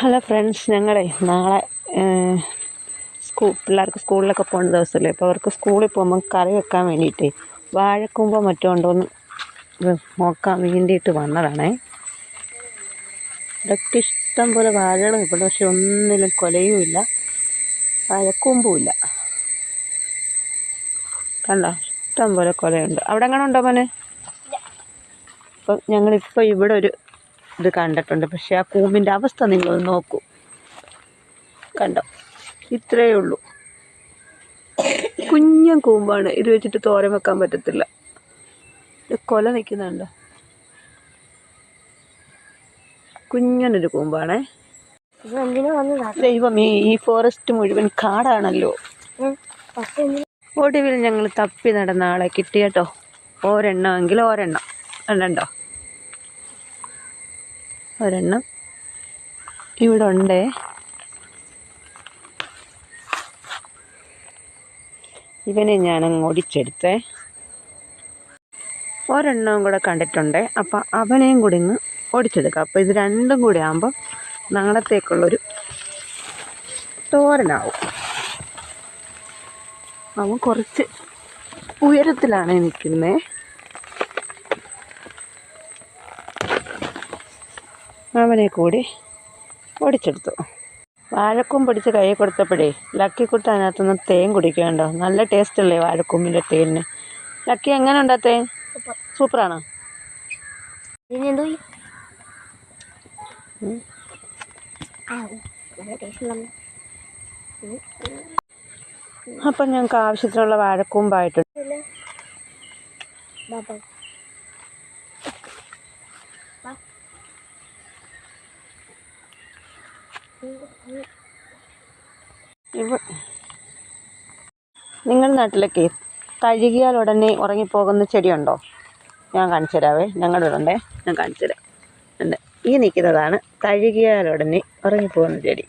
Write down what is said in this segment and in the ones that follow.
Hello friends ഞങ്ങളെ നാളെ school പിള്ളേർക്ക് സ്കൂളിലൊക്കെ പോകുന്ന ദിവസമല്ലേ അപ്പോൾ അവർക്ക് സ്കൂളിൽ പോകുമ്പം കറി വെക്കാൻ വേണ്ടിയിട്ട് വാഴക്കുമ്പോൾ മറ്റോ ഉണ്ടോയെന്ന് നോക്കാൻ വേണ്ടിയിട്ട് വന്നതാണേ. ഇതൊക്കെ ഇഷ്ടം പോലെ വാഴകൾ ഇപ്പോൾ പക്ഷെ ഒന്നിലും കൊലയും ഇല്ല. വാഴക്കൂമ്പും ഇല്ല. കണ്ടോ? ഇഷ്ടം പോലെ കൊലയുണ്ട്. അവിടെ എങ്ങനെ ഉണ്ടോ മോനെ? അപ്പം ഞങ്ങളിപ്പോൾ ഇവിടെ ഒരു ഇത് കണ്ടിട്ടുണ്ട്. പക്ഷെ ആ കൂമ്പിന്റെ അവസ്ഥ നിങ്ങൾ നോക്കൂ. കണ്ടോ? ഇത്രയേ ഉള്ളൂ. കുഞ്ഞൻ കൂമ്പാണ്. ഇത് വെച്ചിട്ട് തോരൻ വെക്കാൻ പറ്റത്തില്ല. ഇത് കൊല നിൽക്കുന്നുണ്ടോ. കുഞ്ഞനൊരു കൂമ്പാണേ. ദൈവമേ ഈ ഫോറസ്റ്റ് മുഴുവൻ കാടാണല്ലോ. ഒടുവിൽ ഞങ്ങൾ തപ്പി നടന്ന ആളെ കിട്ടി കേട്ടോ. ഒരെണ്ണമെങ്കിൽ ഒരെണ്ണം. കണ്ടോ? ഒരെണ്ണം. ഇവിടെ ഉണ്ടേ ഇവനെ ഞാനങ്ങ് ഒടിച്ചെടുത്തേ ഒരെണ്ണവും കൂടെ കണ്ടിട്ടുണ്ട്. അപ്പം അവനെയും കൂടി ഇങ്ങ് ഓടിച്ചെടുക്കുക അപ്പോൾ ഇത് രണ്ടും കൂടി ആകുമ്പം നാളത്തേക്കുള്ളൊരു തോരനാവും. അവൻ കുറച്ച് ഉയരത്തിലാണ് നിൽക്കുന്നത് അവനെ കൂടി ഓടിച്ചെടുത്തു വാഴക്കൂമ്പ് പിടിച്ച് കൈ കൊടുത്തപ്പോഴേ ലക്കിക്കുട്ട അതിനകത്തുനിന്ന് തേൻ കുടിക്കണ്ടോ നല്ല ടേസ്റ്റ് അല്ലേ വാഴക്കൂമ്പിന്റെ തേനിന്. ലക്കി എങ്ങനെ ഉണ്ടാ തേൻ? സൂപ്പറാണോ അപ്പം ഞങ്ങൾക്ക് ആവശ്യത്തിനുള്ള വാഴക്കൂമ്പായിട്ടുണ്ട്. Bye നിങ്ങളുടെ നാട്ടിലൊക്കെ കഴുകിയാൽ ഉടനെ ഉറങ്ങിപ്പോകുന്ന ചെടിയുണ്ടോ? ഞാൻ കാണിച്ചു തരാവേ. ഞങ്ങളുടെ ഇവിടെ ഉണ്ടേ. ഞാൻ കാണിച്ചു തരാം. ഉണ്ട്. ഈ നിൽക്കുന്നതാണ് കഴുകിയാൽ ഉടനെ ഉറങ്ങിപ്പോകുന്ന ചെടി.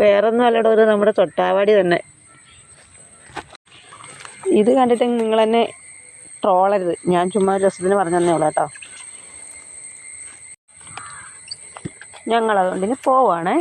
വേറൊന്നും അല്ലടോ ഒരു നമ്മുടെ തൊട്ടാവാടി തന്നെ. ഇത് കണ്ടിട്ട് നിങ്ങൾ തന്നെ ട്രോളരുത്. ഞാൻ ചുമ്മാ രസത്തിന് പറഞ്ഞു തന്നേ ഉള്ളൂ കേട്ടോ. ഞങ്ങളതുകൊണ്ട് ഇനി പോവാണേ